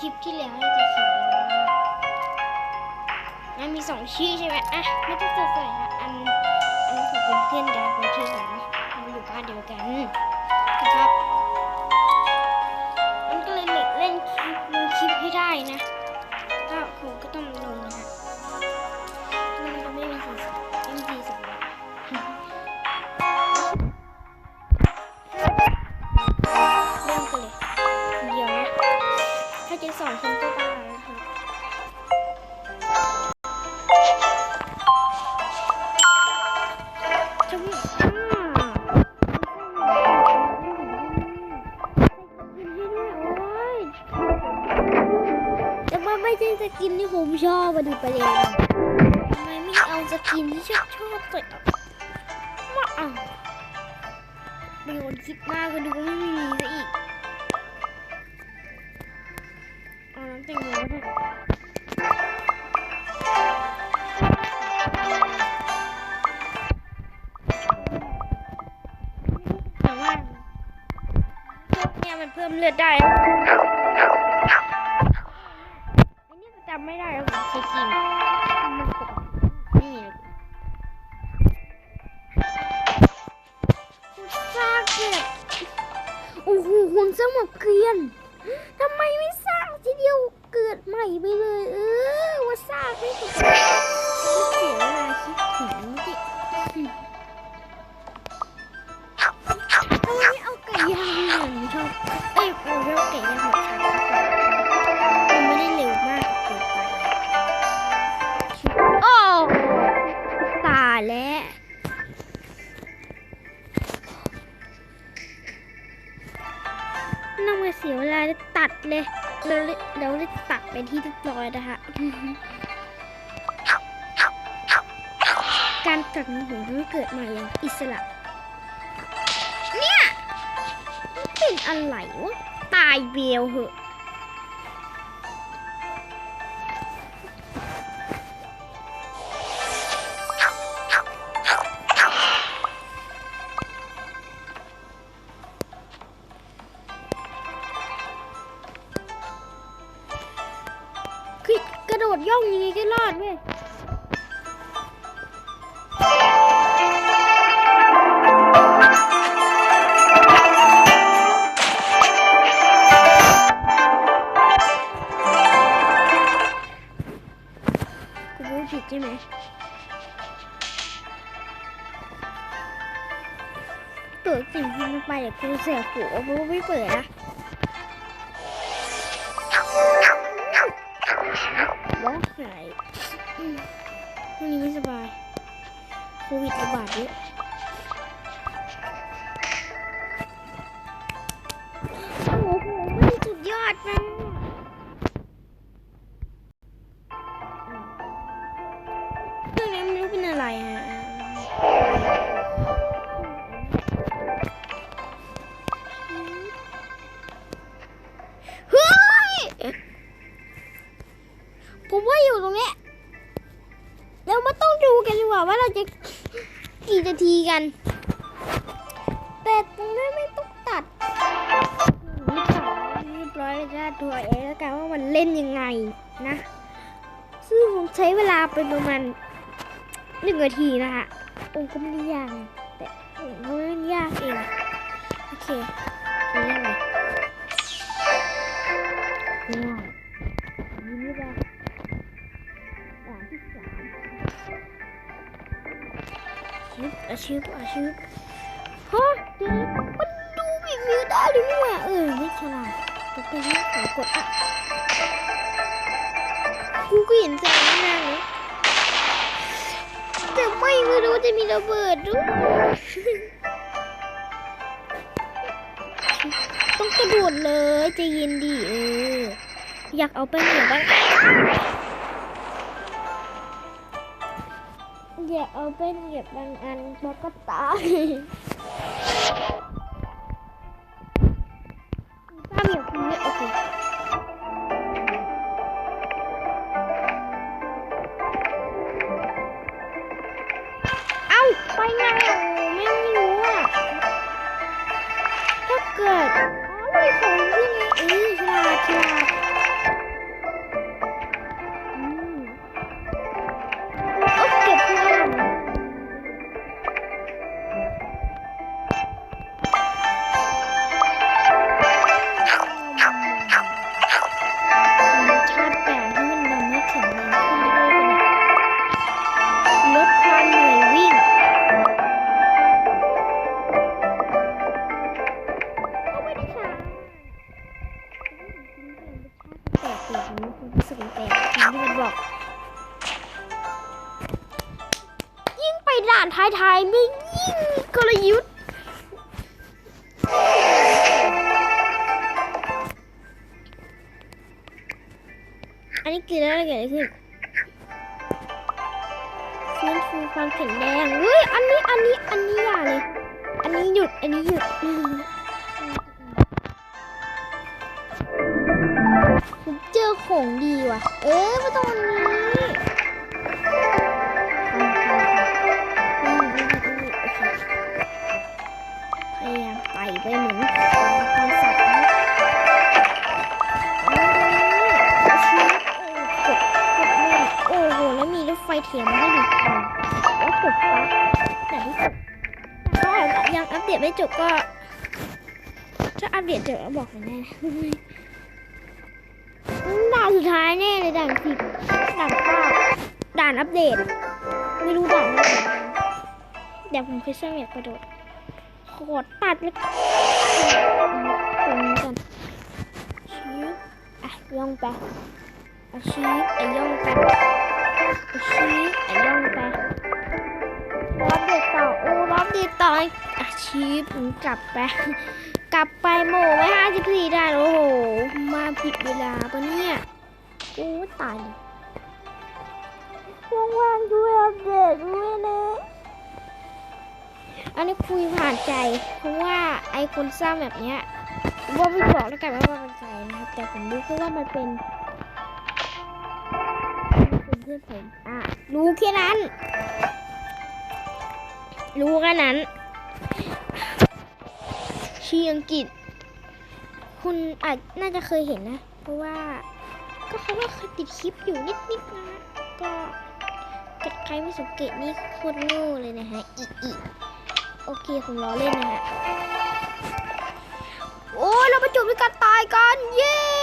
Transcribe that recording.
คลิปที่แล้วเราจะเขียนแล้วมันมีสองชื่อใช่ไหมอะไม่ต้องใส่ละอันอันนี้ของเป็นเพื่อนดาร์กเทอร์นะเราอยู่บ้านเดียวกันนะครับ ถ้าจะสอนคนก็บ้าแล้วค่ะจะวิ่งอ่าแต่ว่าไม่ใช่สกินที่ผมชอบมาดูประเด็นทำไมไม่เอาสกินที่ชอบชอบใส่ออกมาเอาเป็นคนคิดมากก็ดูว่าไม่มีซะอีก น้ำแตงโมด้วยแต่ว่าเนี่ยมันเพิ่มเลือดได้อันนี้มันจำไม่ได้แล้วผมเคยกินมันปกติไม่มีเลยซากเกลียดโอ้โหหุ่นสมบเกลียนทำไมไม่สร้างทีเดียว เกิดใหม่ไปเลย เออว่าซางไม่ถูก แล้วแล้วได้ตัดเป็นที่เรียบร้อยนะคะการตัดของผมทำให้เกิดมาอย่างอิสระ เนี่ยเป็นอะไรวะตายเบลเหอะ คือกระโดดย่องยังไงก็รอดเว้ยกูรู้ผิดใช่ไหมเปิดสิ่งที่มันไปเดี๋ยวกูเสียหัวกูไม่เปิดนะ ห้อืมวันนี้ไม่สบาย โควิดระบาดเยอะ ตรงเนี้ยเรามาต้องดูกันดีกว่าว่าเราจะกี่นาทีกันแต่ตรงนี้ไม่ต้องตัดเรียบร้อยแล้วจะดูเองแล้วกันว่ามันเล่นยังไงนะ ซึ่งผมใช้เวลาไปประมาณหนึ่งนาทีนะคะโอ้ก็ไม่ได้ยากแต่ผมก็ไม่ได้ยากเองโอเคอันนี้อะไรว้าย อาชิบอาชิบฮะเดี๋ยวมันดูบีวิวได้หรือไม่เออไม่ฉลาดกดไปนี่ขอกดอะกูก็เห็นแสงนานเลยแต่ไม่รู้จะมีระเบิดด้วยต้องกระโดดเลยใจเย็นดิเอออยากเอาไปเหนือบ้าง อยากเอาเปเหยียบบางอันแล้วก็ตาย สีผมรู้สึกแปลกที่มันบอก ยิ่งไปด่านท้ายๆไม่ยิ่งกลยุทธ์อันนี้กินแล้วอะไรเกิดอะไรขึ้นฟื้นฟูความแข็งแรงเฮ้ย อันนี้ อันนี้ อันนี้อย่าเลย อันนี้หยุด อันนี้หยุด ของดีว่ะ เอ๊ะไม่ต้องอันนี้พยายามไต่ไปเหมือนคนสัตว์นะอืมชี้โอ้โหแม่นโอ้โห แล้วมีรถไฟเถียงมาให้ดูอืมแล้วกดฟ้าแต่ที่สุดถ้ายังอัปเดตไม่จบก็ ถ้าอัปเดตจบแล้วบอกกันได้นะด่ สุดท้ายแน่เลยด่านสิบด่านเก้าด่านอัปเดต ไม่รู้ด่านอะไรเดี๋ยวผมเคยสร้างแบบกระโดดขอตัดแล้วตรงนี้กันชีฟอะย่องไปอะชีฟอะย่องไปอะชีฟอะย่องไปรับเดตต่อโอ้รับเดตต่ออะชีฟผมกลับไปกลับไปโมไม่ห้าสิบสี่ได้โอ้โห มาผิดเวลาปะเนี่ย อ้ตายว่างๆด้วยอัปเดตด้วยนะ อันนี้คุยผ่านใจ เพราะว่าไอคนสร้างแบบเนี้ยว่าไม่บอกแล้วกันว่ามันเป็นใครนะครับ แต่ผมรู้แค่ว่ามันเป็นมันเป็นเพื่อนผมอะรู้แค่นั้น รู้แค่นั้นชื่ออังกฤษ คุณอาจน่าจะเคยเห็นนะ เพราะว่า ก็เขาก็เคยติดคลิปอยู่นิดๆนะฮะก็เกิดใครไม่สังเกตนี่โคตรโง่เลยนะฮะอีอีโอเคผมล้อเล่นนะฮะโอ้เราไปจบด้วยการตายกันเย้